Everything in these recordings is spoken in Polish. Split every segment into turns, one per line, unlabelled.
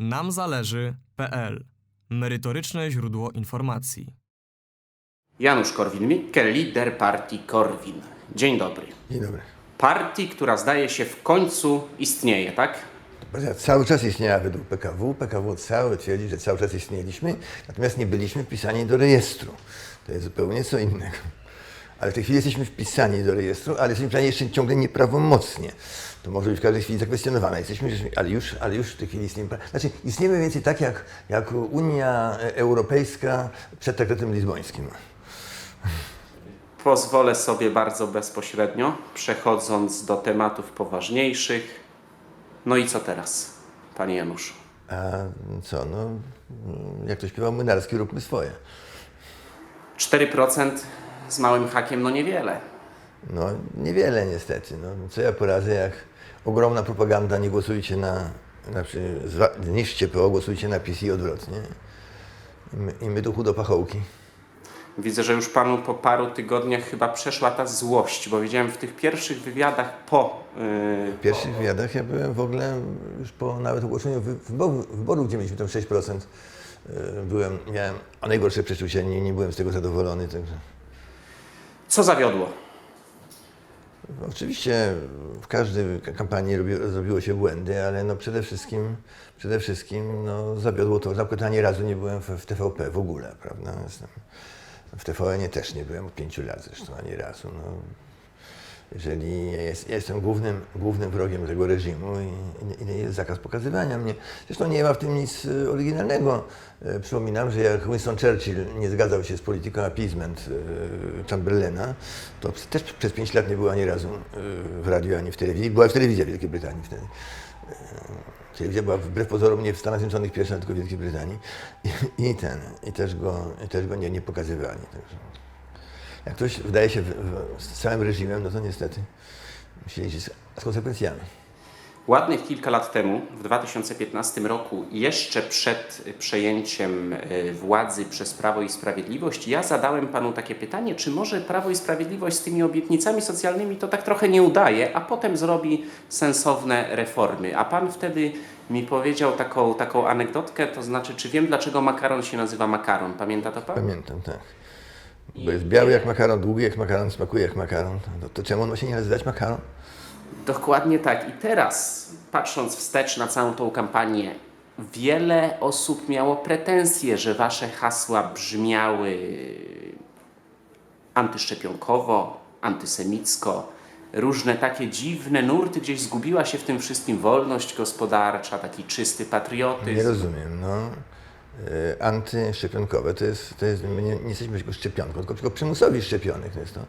namzależy.pl Merytoryczne źródło informacji.
Janusz Korwin-Mikke, lider partii Korwin. Dzień dobry.
Dzień dobry.
Partii, która zdaje się w końcu istnieje, tak?
Partia cały czas istniała według PKW. PKW cały twierdzi, że cały czas istnieliśmy, natomiast nie byliśmy wpisani do rejestru. To jest zupełnie co innego. Ale w tej chwili jesteśmy wpisani do rejestru, ale jesteśmy wpisani jeszcze ciągle nieprawomocnie. To może być w każdej chwili zakwestionowane. Jesteśmy, ale już, ale już w tej chwili istniejemy. Znaczy, istniejemy więcej tak jak, jak Unia Europejska przed traktatem lizbońskim.
Pozwolę sobie bardzo bezpośrednio, przechodząc do tematów poważniejszych. No i co teraz, panie Januszu?
A co, no, jak to śpiewał Młynarski, róbmy swoje.
4% z małym hakiem, no niewiele.
No, niewiele niestety. No, co ja poradzę, jak ogromna propaganda, nie głosujcie na, znaczy zniszczcie PO, głosujcie na PiS i odwrotnie. I my, i my tu chudo pachołki.
Widzę, że już panu po paru tygodniach chyba przeszła ta złość, bo widziałem w tych pierwszych wywiadach po. Yy,
W pierwszych wywiadach ja byłem w ogóle już po nawet ogłoszeniu wy- wyborów, wyborów gdzie mieliśmy tam 6%, yy, byłem, miałem najgorsze przeczucie, nie, nie byłem z tego zadowolony. Także.
co zawiodło?
Oczywiście w każdej kampanii robi, zrobiło się błędy, ale no przede wszystkim, przede wszystkim no zawiodło to, przykład ani razu nie byłem w, TVP w ogóle, prawda? W TVN też nie byłem od pięciu lat zresztą ani razu. No. Jeżeli jest, ja jestem głównym, głównym wrogiem tego reżimu i, i, jest zakaz pokazywania mnie. Zresztą nie ma w tym nic e, oryginalnego. E, Przypominam, że jak Winston Churchill nie zgadzał się z polityką appeasement e, Chamberlaina, to też przez pięć lat nie było ani razu w radiu, ani w telewizji. Była w telewizji w Wielkiej Brytanii wtedy. Telewizja była wbrew pozorom nie w Stanach Zjednoczonych pierwsza, tylko w Wielkiej Brytanii. I, i ten, i też go, i też go nie, nie pokazywali. Także. Jak ktoś wydaje się w, w, z całym reżimem, no to niestety musi liczyć z, z konsekwencjami.
Ładnych kilka lat temu, w 2015 roku, jeszcze przed przejęciem y, władzy przez Prawo i Sprawiedliwość, ja zadałem panu takie pytanie, czy może Prawo i Sprawiedliwość z tymi obietnicami socjalnymi to tak trochę nie udaje, a potem zrobi sensowne reformy. A pan wtedy mi powiedział taką, taką anegdotkę, to znaczy, czy wiem, dlaczego makaron się nazywa makaron? Pamięta to pan?
Pamiętam, tak. Bo jest biały jak makaron, długi jak makaron, smakuje jak makaron. To, to czemu on się nie nazywać makaron?
Dokładnie tak. I teraz, patrząc wstecz na całą tą kampanię, wiele osób miało pretensje, że wasze hasła brzmiały antyszczepionkowo, antysemicko. Różne takie dziwne nurty, gdzieś zgubiła się w tym wszystkim wolność gospodarcza, taki czysty
Nie
patriotyzm.
rozumiem, no. E, Antyszczepionkowe to jest, to jest my nie, nie jesteśmy tylko szczepionką, tylko, tylko przymusowi szczepionych. To jest to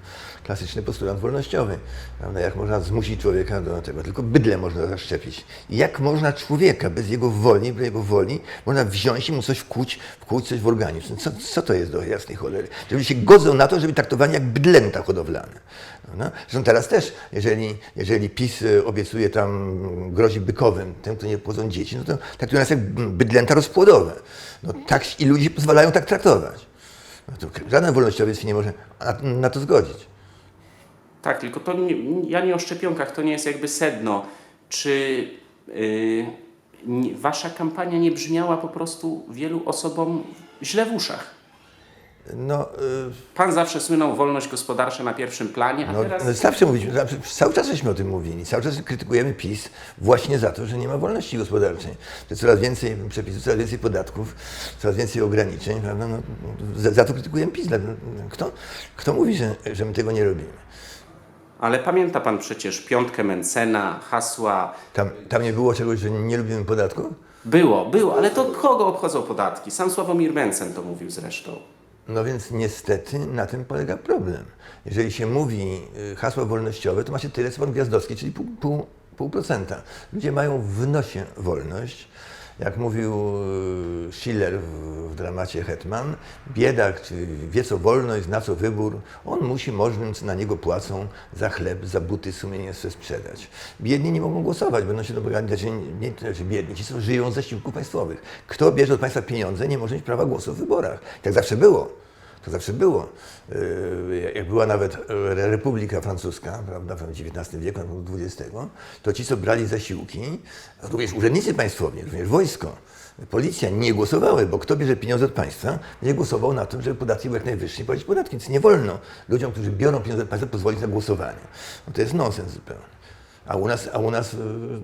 klasyczny postulat wolnościowy. Prawda? Jak można zmusić człowieka do tego? Tylko bydle można zaszczepić. Jak można człowieka bez jego woli, bez jego woli, można wziąć i mu coś wkuć, wkuć coś w organizm? Co, co to jest do jasnej cholery? Że ludzie się godzą na to, żeby traktowani jak bydlęta hodowlane. Prawda? Zresztą teraz też, jeżeli, jeżeli PiS y, obiecuje tam, grozi bykowym, tym, kto nie płodzą dzieci, no to traktują nas jak bydlęta rozpłodowe. No tak i ludzie pozwalają tak traktować. No to żaden wolnościowiec się nie może na, na to zgodzić.
Tak, tylko to nie, ja nie o szczepionkach, to nie jest jakby sedno. Czy yy, wasza kampania nie brzmiała po prostu wielu osobom źle w uszach?
No, y,
Pan zawsze słynął wolność gospodarcza na pierwszym planie, a
no,
teraz...
no zawsze mówiliśmy, zawsze, cały czas żeśmy o tym mówili, cały czas krytykujemy PiS właśnie za to, że nie ma wolności gospodarczej. Że coraz więcej przepisów, coraz więcej podatków, coraz więcej ograniczeń, prawda? No, za, za to krytykujemy PiS. Kto, kto mówi, że, że my tego nie robimy?
Ale pamięta pan przecież piątkę Mencena, hasła.
Tam, tam nie było czegoś, że nie lubimy podatków?
Było, było, ale to kogo obchodzą podatki? Sam Sławomir Mencen to mówił zresztą.
No więc niestety na tym polega problem. Jeżeli się mówi y, hasła wolnościowe, to ma się tyle, co pan Gwiazdowski, czyli pół, pół, pół procenta. Ludzie mają w nosie wolność. Jak mówił y, Schiller w, dramacie Hetman, biedak, wie co wolność, zna co wybór, on musi możnym, co na niego płacą, za chleb, za buty sumienie sobie sprzedać. Biedni nie mogą głosować, będą się domagali, znaczy, nie, znaczy biedni, ci co żyją ze siłków państwowych. Kto bierze od państwa pieniądze, nie może mieć prawa głosu w wyborach. Tak zawsze było. To zawsze było. Yy, Jak była nawet Republika Francuska, prawda, w XIX wieku, XX, to ci, co brali zasiłki, również urzędnicy państwowi, również wojsko, policja nie głosowały, bo kto bierze pieniądze od państwa, będzie głosował na tym, żeby podatki były jak najwyższe i płacić podatki. Więc nie wolno ludziom, którzy biorą pieniądze od państwa, pozwolić na głosowanie. No to jest nonsens zupełnie. A u nas, a u nas yy,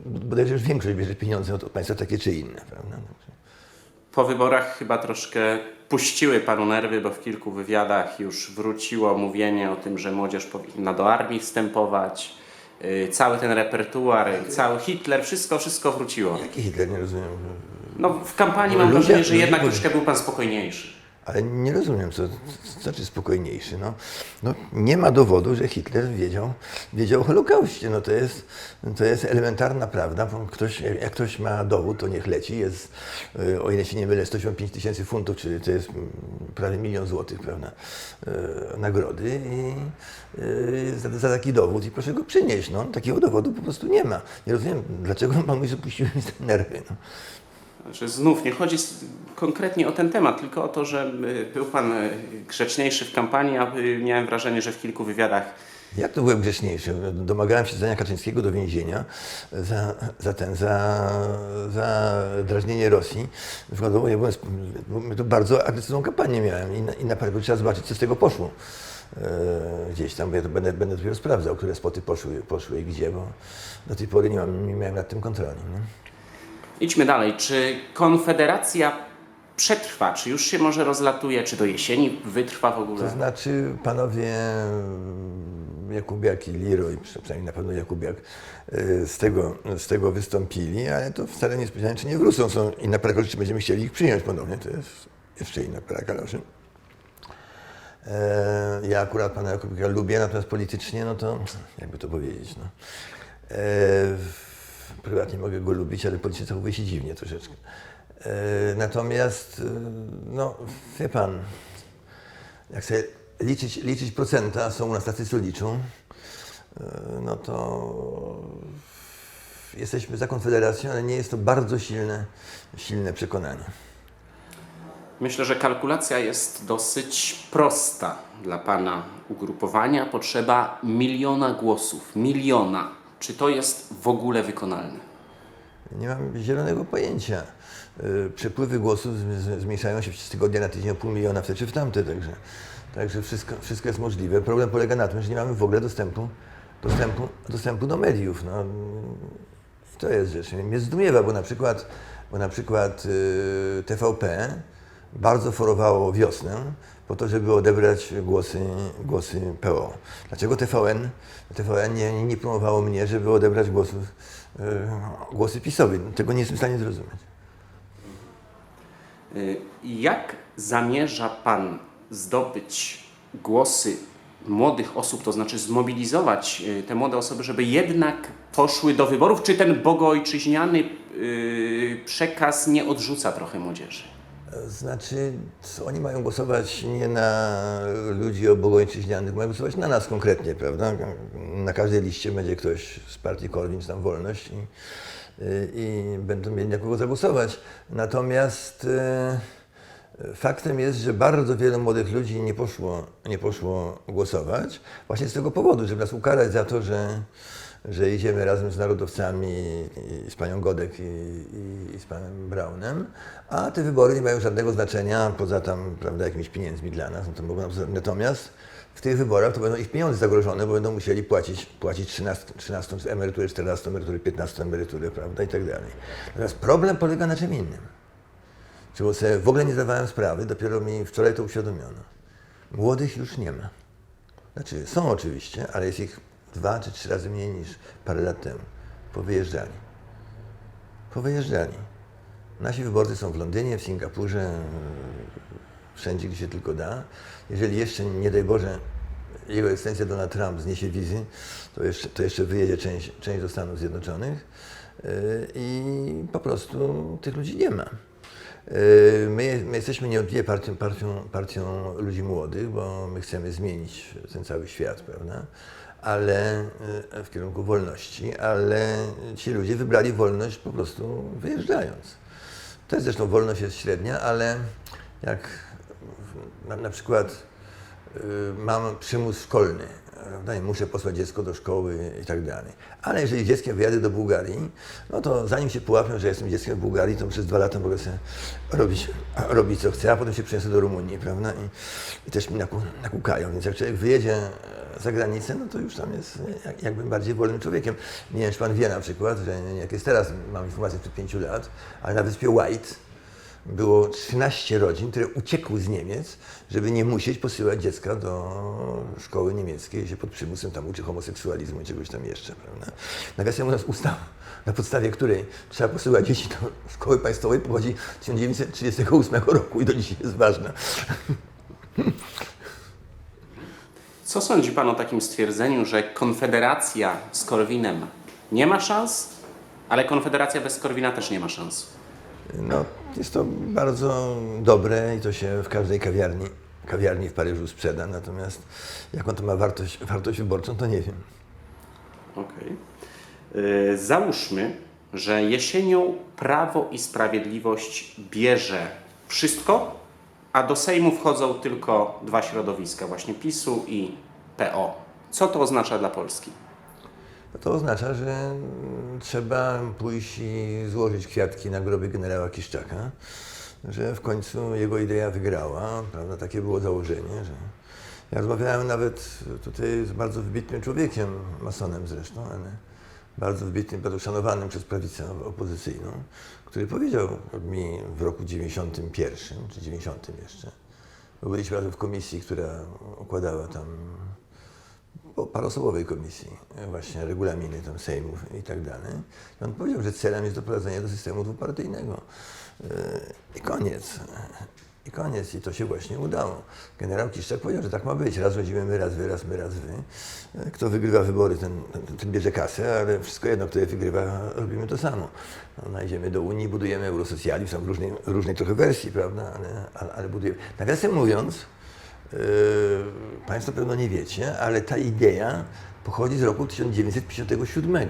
bodajże już większość bierze pieniądze od państwa takie czy inne, prawda?
Po wyborach chyba troszkę puściły panu nerwy, bo w kilku wywiadach już wróciło mówienie o tym, że młodzież powinna do armii wstępować. Yy, Cały ten repertuar, cały Hitler, wszystko, wszystko wróciło.
Jaki Hitler, nie rozumiem.
No, w kampanii mam
Ludzie-
wrażenie, że
ludzie
jednak troszkę był pan spokojniejszy.
Ale nie rozumiem, co, co znaczy spokojniejszy. No, no, nie ma dowodu, że Hitler wiedział, wiedział o Holokauście. No, to, jest, to jest elementarna prawda. Ktoś, jak ktoś ma dowód, to niech leci. Jest, y, o ile się nie mylę, 185 tysięcy funtów, czyli to jest mm, prawie milion złotych, prawda, y, nagrody i y, za, za taki dowód i proszę go przynieść. No, takiego dowodu po prostu nie ma. Nie rozumiem, dlaczego pan mówi, że puściły mi nerwy. No.
Że znów nie chodzi konkretnie o ten temat, tylko o to, że y, był pan y, grzeczniejszy w kampanii, a y, miałem wrażenie, że w kilku wywiadach
Jak to byłem grzeczniejszy? Domagałem się zdania Kaczyńskiego do więzienia za, za ten, za, za drażnienie Rosji. Przykładowo ja byłem, to bardzo agresywną kampanię miałem i, na, i naprawdę trzeba zobaczyć, co z tego poszło. E, gdzieś tam, ja to będę, będę dopiero sprawdzał, które spoty poszły, poszły i gdzie, bo do tej pory nie, mam, nie miałem nad tym kontroli. Nie?
Idźmy dalej. Czy Konfederacja przetrwa? Czy już się może rozlatuje? Czy do jesieni wytrwa w
To
ogóle?
znaczy panowie mm, Jakubiak i Leroy, przynajmniej na pewno Jakubiak, y, z tego, z tego wystąpili, ale to wcale nie specjalnie, czy nie wrócą. Są inna kaloszy, czy będziemy chcieli ich przyjąć ponownie, to jest jeszcze inna para kaloszy. E, Ja akurat pana Jakubiaka lubię, natomiast politycznie, no to jakby to powiedzieć, no. E, Prywatnie mogę go lubić, ale politycznie zachowuje się dziwnie troszeczkę. E, Natomiast, y, no, wie pan, jak sobie liczyć, liczyć procenta, są u nas tacy, co liczą, e, no to jesteśmy za Konfederacją, ale nie jest to bardzo silne, silne przekonanie.
Myślę, że kalkulacja jest dosyć prosta dla pana ugrupowania. Potrzeba miliona głosów. Miliona. Czy to jest w ogóle wykonalne?
Nie mam zielonego pojęcia. E, Przepływy głosów zmniejszają się z tygodnia na tydzień o pół miliona w te czy w tamte, także, także wszystko, wszystko jest możliwe. Problem polega na tym, że nie mamy w ogóle dostępu, dostępu, dostępu do mediów. No, to jest rzecz. Mnie zdumiewa, bo na przykład, bo na przykład y, TVP bardzo forowało wiosnę po to, żeby odebrać głosy, głosy PO. Dlaczego TVN, TVN nie, nie promowało mnie, żeby odebrać głosów, y, głosy PiSowi? Tego nie jestem w stanie zrozumieć.
Y, Jak zamierza Pan zdobyć głosy młodych osób, to znaczy zmobilizować y, te młode osoby, żeby jednak poszły do wyborów? Czy ten bogoojczyźniany przekaz nie odrzuca trochę młodzieży?
Znaczy, oni mają głosować nie na ludzi obogończyźnianych, mają głosować na nas konkretnie, prawda? Na każdej liście będzie ktoś z partii Korwin, tam Wolność i, i będą mieli na kogo zagłosować. Natomiast e, faktem jest, że bardzo wielu młodych ludzi nie poszło, nie poszło głosować właśnie z tego powodu, żeby nas ukarać za to, że, że idziemy razem z narodowcami z panią Godek i, i, i z panem Braunem, a te wybory nie mają żadnego znaczenia poza tam, prawda, jakimiś pieniędzmi dla nas. No natomiast w tych wyborach to będą ich pieniądze zagrożone, bo będą musieli płacić, płacić 13, 13 emerytury, 14 emerytury, 15 emerytury, prawda, i tak dalej. Natomiast problem polega na czym innym. Czego sobie w ogóle nie zdawałem sprawy, dopiero mi wczoraj to uświadomiono. Młodych już nie ma. Znaczy, są oczywiście, ale jest ich dwa czy trzy razy mniej niż parę lat temu. Powyjeżdżali. Powyjeżdżali. Nasi wyborcy są w Londynie, w Singapurze, wszędzie, gdzie się tylko da. Jeżeli jeszcze, nie daj Boże, jego ekscelencja Donald Trump zniesie wizy, to jeszcze, to jeszcze wyjedzie część, część do Stanów Zjednoczonych yy, i po prostu tych ludzi nie ma. Yy, My, my jesteśmy niewątpliwie partią, partią, partią ludzi młodych, bo my chcemy zmienić ten cały świat, prawda? Ale yy, w kierunku wolności, ale ci ludzie wybrali wolność po prostu wyjeżdżając. To jest zresztą wolność jest średnia, ale jak na, na przykład y, mam przymus szkolny, muszę posłać dziecko do szkoły i tak dalej. Ale jeżeli dzieckiem wyjadę do Bułgarii, no to zanim się połapią, że jestem dzieckiem w Bułgarii, to przez dwa lata mogę sobie robić, robić co chcę, a potem się przeniosę do Rumunii, prawda, i, i też mi naku, nakukają. Więc jak człowiek wyjedzie e, za granicę, no to już tam jest e, jak, jakby bardziej wolnym człowiekiem. Nie wiem, czy pan wie na przykład, że jak jest teraz, mam informację sprzed pięciu lat, ale na wyspie White, było 13 rodzin, które uciekły z Niemiec, żeby nie musieć posyłać dziecka do szkoły niemieckiej, gdzie się pod przymusem tam uczy homoseksualizmu i czegoś tam jeszcze, prawda? Nawiasem mówiąc, ustawa, na podstawie której trzeba posyłać dzieci do szkoły państwowej, pochodzi z 1938 roku i do dzisiaj jest ważna.
Co sądzi Pan o takim stwierdzeniu, że Konfederacja z Korwinem nie ma szans, ale Konfederacja bez Korwina też nie ma szans?
No, jest to bardzo dobre i to się w każdej kawiarni, kawiarni w Paryżu sprzeda, natomiast jaką to ma wartość, wartość wyborczą, to nie wiem.
Okej. Yy, Załóżmy, że jesienią Prawo i Sprawiedliwość bierze wszystko, a do Sejmu wchodzą tylko dwa środowiska, właśnie PiSu i PO. Co to oznacza dla Polski?
No To oznacza, że mm, trzeba pójść i złożyć kwiatki na grobie generała Kiszczaka, że w końcu jego idea wygrała, prawda? Takie było założenie, że ja rozmawiałem nawet tutaj z bardzo wybitnym człowiekiem, masonem zresztą, ale bardzo wybitnym, bardzo szanowanym przez prawicę opozycyjną, który powiedział mi w roku 91 czy 90 jeszcze, bo byliśmy razem w komisji, która układała tam po parosobowej komisji, właśnie regulaminy tam Sejmów i tak dalej. I on powiedział, że celem jest doprowadzenie do systemu dwupartyjnego. E, I koniec. I koniec. I to się właśnie udało. Generał Kiszczak powiedział, że tak ma być. Raz rządzimy my, raz wy, raz my, raz wy. E, Kto wygrywa wybory, ten, ten, bierze kasę, ale wszystko jedno, kto je wygrywa, robimy to samo. No, najdziemy do Unii, budujemy eurosocjalizm, są różnej, różnej trochę wersji, prawda, ale, ale, ale budujemy. Nawiasem mówiąc, Yy, Państwo pewno nie wiecie, ale ta idea pochodzi z roku 1957.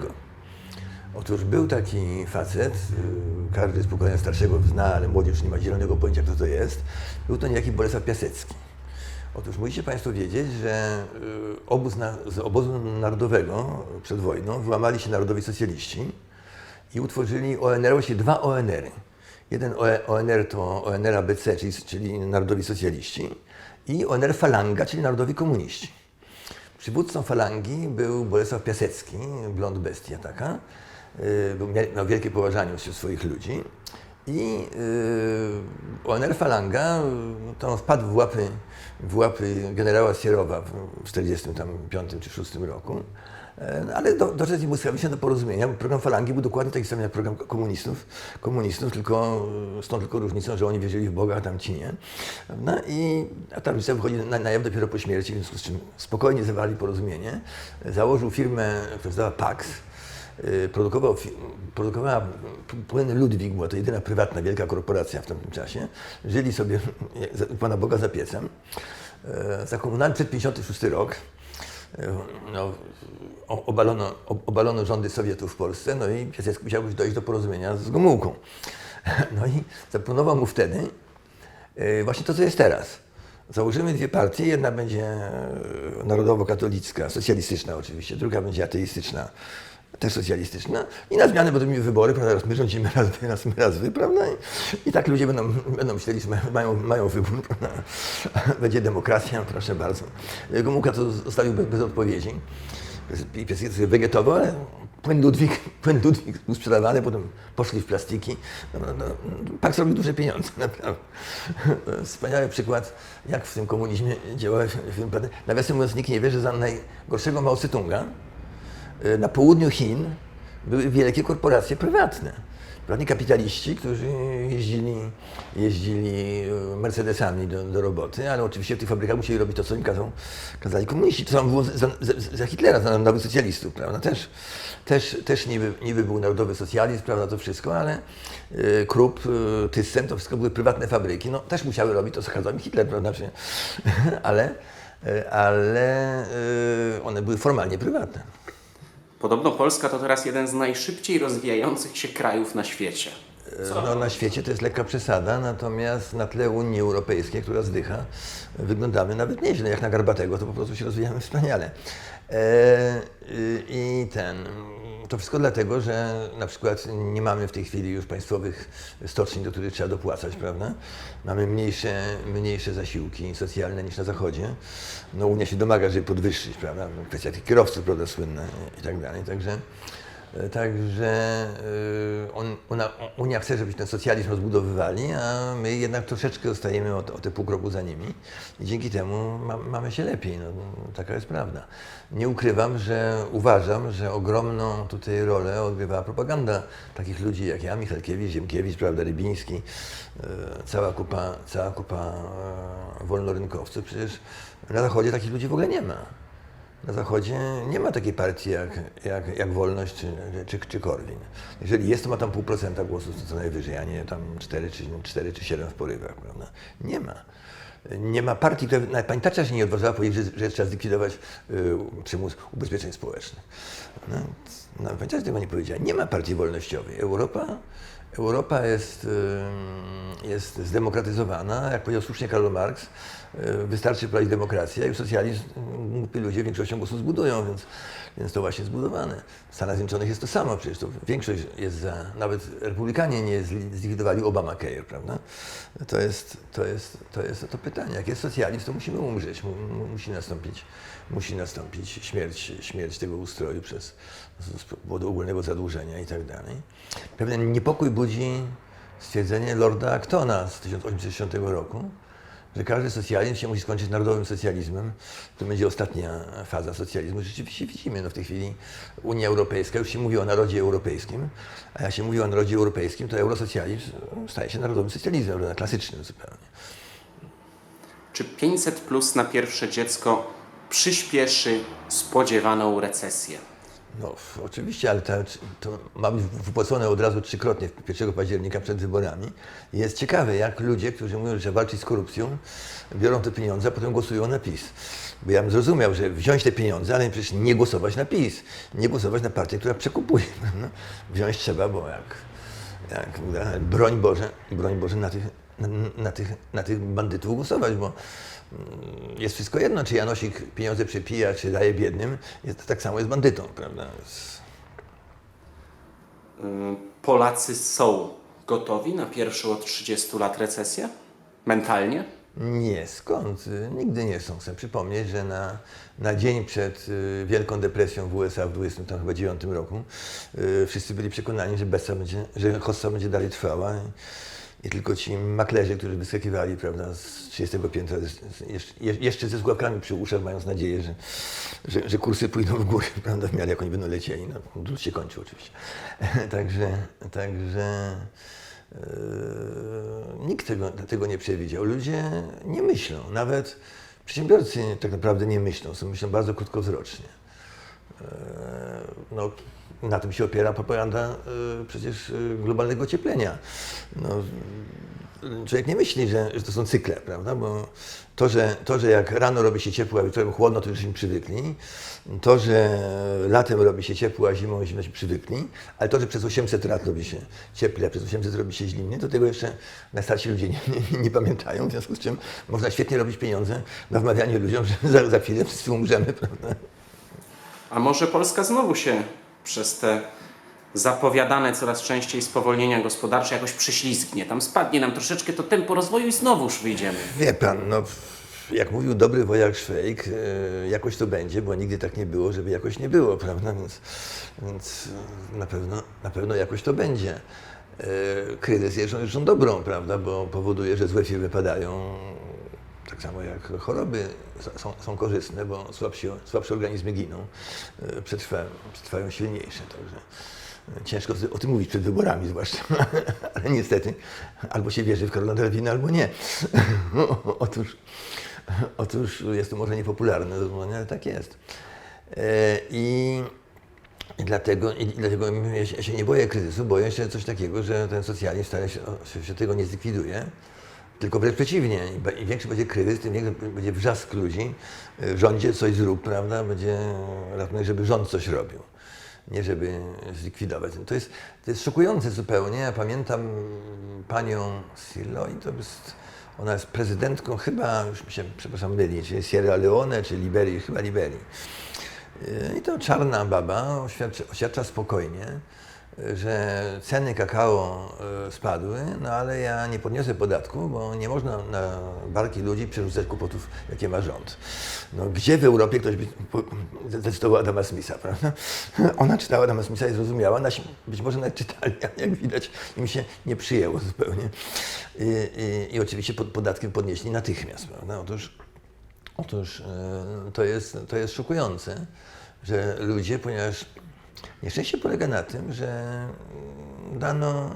Otóż był taki facet, yy, każdy z pokolenia starszego zna, ale młodzież nie ma zielonego pojęcia, kto to jest. Był to niejaki Bolesław Piasecki. Otóż musicie Państwo wiedzieć, że yy, obóz na, z obozu narodowego przed wojną wyłamali się narodowi socjaliści i utworzyli ONR, właściwie dwa ONR-y. Jeden ONR to ONR ABC, czyli, czyli Narodowi Socjaliści i ONR Falanga, czyli Narodowi Komuniści. Przywódcą falangi był Bolesław Piasecki, blond bestia taka. Yy, Był, mia- miał wielkie poważanie wśród swoich ludzi. I yy, ONR Falanga yy, to wpadł w łapy, w łapy generała Sierowa w 1945 czy 6 roku. No, Ale do, doszedł nim błyskawicznie do porozumienia. Program Falangi był dokładnie taki sam jak program komunistów, komunistów tylko e, z tą tylko różnicą, że oni wierzyli w Boga, a tamci nie. No i a ta różnica wychodzi na, na jaw dopiero po śmierci, w związku z czym spokojnie zawarli porozumienie. Założył firmę, która się Pax. Y, Produkował, produkowała p- płyn Ludwik, była to jedyna prywatna wielka korporacja w tamtym czasie. Żyli sobie Pana Boga za piecem. E, Za komunalny przed 56 rok e, no, obalono, obalono rządy Sowietów w Polsce, no i Piasecki musiał już dojść do porozumienia z Gomułką. No i zaproponował mu wtedy e, właśnie to, co jest teraz. Założymy dwie partie, jedna będzie e, narodowo-katolicka, socjalistyczna oczywiście, druga będzie ateistyczna, też socjalistyczna i na zmianę będą mieli wybory, prawda, raz my rządzimy, raz wy, raz my, raz wy, prawda, i, tak ludzie będą, będą myśleli, że mają- mają, wybór, prawda, będzie demokracja, proszę bardzo. Gomułka to zostawił bez, bez odpowiedzi, Piasecki sobie wegetował, ale płyn Ludwik, płyn Ludwik był sprzedawany, potem poszli w plastiki. No, no, no, Pax robił duże pieniądze, naprawdę. Wspaniały przykład, jak w tym komunizmie działały firmy. Nawiasem mówiąc, nikt nie wie, że za najgorszego Mao Tse-tunga na południu Chin były wielkie korporacje prywatne. Prywatni kapitaliści, którzy jeździli, jeździli y, Mercedesami do, do roboty, ale oczywiście w tych fabrykach musieli robić to, co im kazał, kazali komuniści. To samo było za, za, Hitlera, za nowych socjalistów, prawda? Też, też, też niby, niby był narodowy socjalizm, prawda, to wszystko, ale y, Krupp, y, Thyssen, to wszystko były prywatne fabryki. No, też musiały robić to, co kazał im Hitler, prawda? Ale y, ale y, one były formalnie prywatne.
Podobno Polska to teraz jeden z najszybciej rozwijających się krajów na świecie.
No, na świecie to jest lekka przesada, natomiast na tle Unii Europejskiej, która zdycha, wyglądamy nawet nieźle. Jak na Garbatego, to po prostu się rozwijamy wspaniale. E, y, I ten, to wszystko dlatego, że na przykład nie mamy w tej chwili już państwowych stoczni, do których trzeba dopłacać, prawda? Mamy mniejsze, mniejsze zasiłki socjalne niż na Zachodzie. No Unia się domaga, żeby podwyższyć, prawda? Kwestia tych kierowców, prawda, słynna i tak dalej. Także Także y, on, ona, Unia chce, żeby ten socjalizm rozbudowywali, a my jednak troszeczkę zostajemy o, o te pół kroku za nimi i dzięki temu ma, mamy się lepiej. No, taka jest prawda. Nie ukrywam, że uważam, że ogromną tutaj rolę odgrywała propaganda takich ludzi jak ja, Michalkiewicz, Ziemkiewicz, prawda, Rybiński, y, cała kupa, cała kupa y, wolnorynkowców. Przecież na Zachodzie takich ludzi w ogóle nie ma. Na Zachodzie nie ma takiej partii jak, jak, jak Wolność czy, czy, czy Korwin. Jeżeli jest, to ma tam pół procenta głosów co, najwyżej, a nie tam 4 czy, 4 czy 7 w porywach, prawda? Nie ma. Nie ma partii, która, nawet pani Thatcher się nie odważyła powiedzieć, że, że trzeba zlikwidować y, przymus ubezpieczeń społecznych. No, no, pani Thatcher tego nie powiedziała. Nie ma partii wolnościowej. Europa, Europa jest, jest zdemokratyzowana, jak powiedział słusznie Karl Marx, y, wystarczy wprowadzić demokrację, już socjalizm y, głupi ludzie większością głosów zbudują, więc, więc to właśnie zbudowane. W Stanach Zjednoczonych jest to samo, przecież to większość jest za, nawet republikanie nie zli- zlikwidowali Obamacare, prawda? To jest to, jest, to jest to pytanie. Jak jest socjalizm, to musimy umrzeć, mu, mu, musi nastąpić, musi nastąpić śmierć, śmierć tego ustroju przez, z powodu ogólnego zadłużenia i tak. Pewien niepokój budzi stwierdzenie Lorda Actona z 1860 roku, że każdy socjalizm się musi skończyć narodowym socjalizmem. To będzie ostatnia faza socjalizmu. Rzeczywiście widzimy, no w tej chwili Unia Europejska, już się mówi o narodzie europejskim, a jak się mówi o narodzie europejskim, to eurosocjalizm staje się narodowym socjalizmem, klasycznym zupełnie.
Czy 500 plus na pierwsze dziecko przyspieszy spodziewaną recesję?
No, oczywiście, ale to, to ma być wypłacone od razu trzykrotnie 1 października przed wyborami. Jest ciekawe, jak ludzie, którzy mówią, że walczyć z korupcją, biorą te pieniądze, a potem głosują na PiS. Bo ja bym zrozumiał, że wziąć te pieniądze, ale przecież nie głosować na PiS, nie głosować na partię, która przekupuje. No, wziąć trzeba, bo jak, jak broń Boże, broń Boże na tych, na, tych, na tych bandytów głosować, bo mm, jest wszystko jedno, czy Janosik pieniądze przepija, czy daje biednym, jest, tak samo jest bandytą, prawda?
Ym, Polacy są gotowi na pierwszą od 30 lat recesję? Mentalnie?
Nie, skąd? Nigdy nie są. Chcę przypomnieć, że na, na dzień przed y, Wielką Depresją w USA w 29 roku y, wszyscy byli przekonani, że Bessa będzie, że hossa będzie dalej trwała. I, tylko ci maklerzy, którzy wyskakiwali prawda, z 30 piętra, jeszcze, ze zgławkami przy uszach, mając nadzieję, że, że, że kursy pójdą w górę, prawda, w miarę jak oni będą lecieli. No, drut się kończy oczywiście. także, także Eee, Nikt tego, tego nie przewidział. Ludzie nie myślą. Nawet przedsiębiorcy tak naprawdę nie myślą. Są myślą bardzo krótkowzrocznie. Eee, No, na tym się opiera propaganda e, przecież e, globalnego ocieplenia. No, człowiek nie myśli, że, że to są cykle, prawda? Bo to że, to, że jak rano robi się ciepło, a wieczorem chłodno, to się przywykli. To, że latem robi się ciepło, a zimą zimno się przywykli. Ale to, że przez 800 lat robi się cieplej, a przez 800 robi się zimniej, to tego jeszcze najstarsi ludzie nie, nie, nie pamiętają. W związku z czym można świetnie robić pieniądze na wmawianie ludziom, że za, za chwilę wszyscy umrzemy, prawda?
A może Polska znowu się przez te zapowiadane coraz częściej spowolnienia gospodarcze jakoś prześlizgnie? Tam spadnie nam troszeczkę to tempo rozwoju i znowuż wyjdziemy.
Wie pan, no jak mówił dobry wojak Szwejk, e, jakoś to będzie, bo nigdy tak nie było, żeby jakoś nie było, prawda? Więc, więc e, na, pewno, na pewno jakoś to będzie. E, Kryzys jest rzeczą dobrą, prawda? Bo powoduje, że złe firmy padają. Tak samo jak choroby są, są korzystne, bo słabsi, słabsze organizmy giną, e, przetrwają, przetrwają silniejsze. Także e, ciężko o tym mówić przed wyborami zwłaszcza, ale niestety albo się wierzy w Karola albo nie. Otóż, otóż jest to może niepopularne, ale tak jest. E, I i dlatego, I dlatego ja się, nie boję kryzysu, boję się coś takiego, że ten socjalizm się, się, się tego nie zlikwiduje, tylko wręcz przeciwnie. Im większy będzie kryzys, tym większy będzie wrzask ludzi, y, rządzie coś zrób, prawda? Będzie ratunek, żeby rząd coś robił. nie żeby zlikwidować. To jest, to jest szokujące zupełnie. Ja pamiętam panią Siloi, to jest, ona jest prezydentką chyba, już mi się, przepraszam, myli, czy Sierra Leone, czy Liberii, chyba Liberii. I to czarna baba oświadcza, oświadcza spokojnie, że ceny kakao e, spadły, no ale ja nie podniosę podatku, bo nie można na barki ludzi przerzucać kłopotów, jakie ma rząd. No, gdzie w Europie ktoś by zacytował Adama Smitha, prawda? Ona czytała Adama Smitha i zrozumiała, nasi być może nawet czytali, ale jak widać im się nie przyjęło zupełnie. I, i, i oczywiście pod, podatki podnieśli natychmiast, prawda? Otóż Otóż e, to jest, to jest szokujące, że ludzie, ponieważ nieszczęście polega na tym, że dano,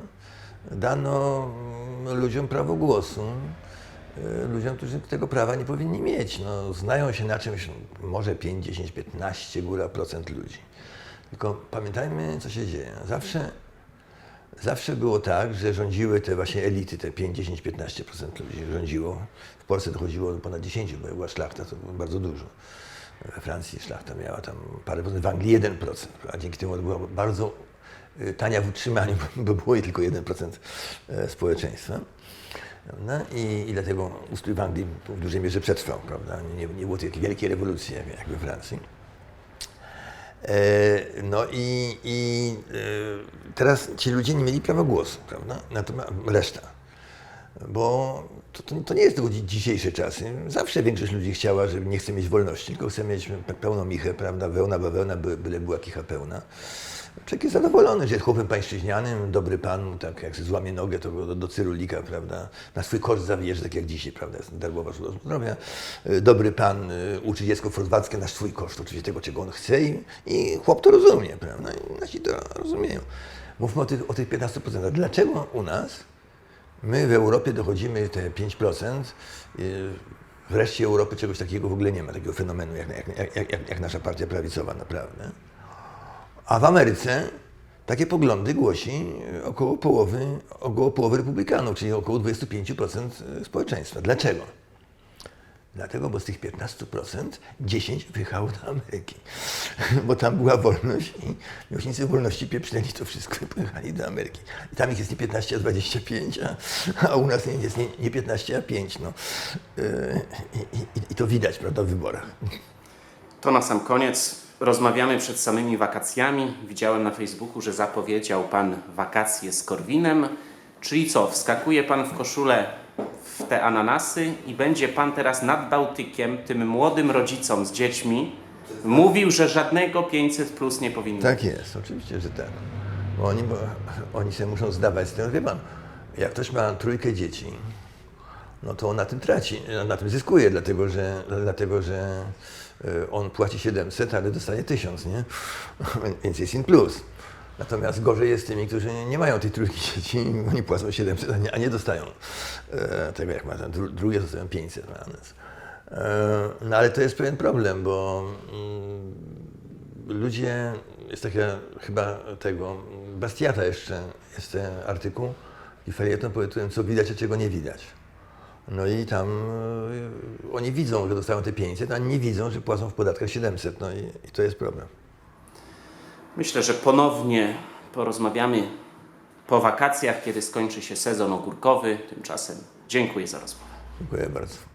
dano ludziom prawo głosu, e, ludziom, którzy tego prawa nie powinni mieć. No, znają się na czymś może 5, 10, 15 góra procent ludzi. Tylko pamiętajmy, co się dzieje. Zawsze Zawsze było tak, że rządziły te właśnie elity, te 5, 10, 15% ludzi rządziło. W Polsce dochodziło do ponad 10, bo była szlachta, to było bardzo dużo. We Francji szlachta miała tam parę procent, w Anglii 1%, a dzięki temu była bardzo y, tania w utrzymaniu, bo było jej tylko 1% e, społeczeństwa. No i, I dlatego ustrój w Anglii w dużej mierze przetrwał, prawda? Nie, nie było takiej wielkiej rewolucji jak, jak we Francji. E, No i, i e, teraz ci ludzie nie mieli prawa głosu, prawda? Natomiast reszta. Bo to, to, to nie jest tylko dzi- dzisiejsze czasy. Zawsze większość ludzi chciała, że nie chce mieć wolności, tylko chce mieć pe- pełną michę, prawda? Wełna, bawełna, by- byle była kicha pełna. Człowiek jest zadowolony, że jest chłopem pańszczyźnianym, dobry pan, tak jak się złamie nogę, to go do, do cyrulika, prawda, na swój koszt zawiezie, tak jak dzisiaj, prawda, jest darmowa służba zdrowia. Y, Dobry pan y, uczy dziecko frozwackie na swój koszt, oczywiście tego, czego on chce i, i chłop to rozumie, prawda, i nasi to rozumieją. Mówmy o tych, o tych 15%. Dlaczego u nas my w Europie dochodzimy te 5%, y, w reszcie Europy czegoś takiego w ogóle nie ma, takiego fenomenu jak, jak, jak, jak nasza partia prawicowa naprawdę. A w Ameryce takie poglądy głosi około połowy, około połowy republikanów, czyli około 25% społeczeństwa. Dlaczego? Dlatego, bo z tych 15% 10 wyjechało do Ameryki. Bo tam była wolność i miłośnicy wolności pieprznęli to wszystko i pojechali do Ameryki. I tam ich jest nie 15, a 25, a, a u nas jest nie, nie 15, a 5. No. Yy, I, i, I to widać, prawda, w wyborach.
To na sam koniec. Rozmawiamy przed samymi wakacjami. Widziałem na Facebooku, że zapowiedział Pan wakacje z Korwinem. Czyli co, wskakuje Pan w koszulę te ananasy i będzie Pan teraz nad Bałtykiem tym młodym rodzicom z dziećmi mówił, że żadnego 500 plus nie powinno
Tak jest, oczywiście, że tak. Bo oni, bo oni sobie muszą zdawać z tym, wie pan, jak ktoś ma trójkę dzieci, no to on na tym traci, na tym zyskuje, dlatego że, dlatego, że y, on płaci 700, ale dostaje 1000, nie? Więc jest in plus. Natomiast gorzej jest z tymi, którzy nie mają tej trójki dzieci, oni płacą 700, a nie, a nie dostają e, tego, jak ma ten, dru, drugie dostają 500. no, więc, e, No ale to jest pewien problem, bo mm, ludzie, jest taka chyba tego, Bastiata jeszcze jest ten artykuł i felieton pod Co widać, a czego nie widać. No i tam e, oni widzą, że dostają te 500, a nie widzą, że płacą w podatkach 700. No i, i to jest problem.
Myślę, że ponownie porozmawiamy po wakacjach, kiedy skończy się sezon ogórkowy. Tymczasem dziękuję za rozmowę.
Dziękuję bardzo.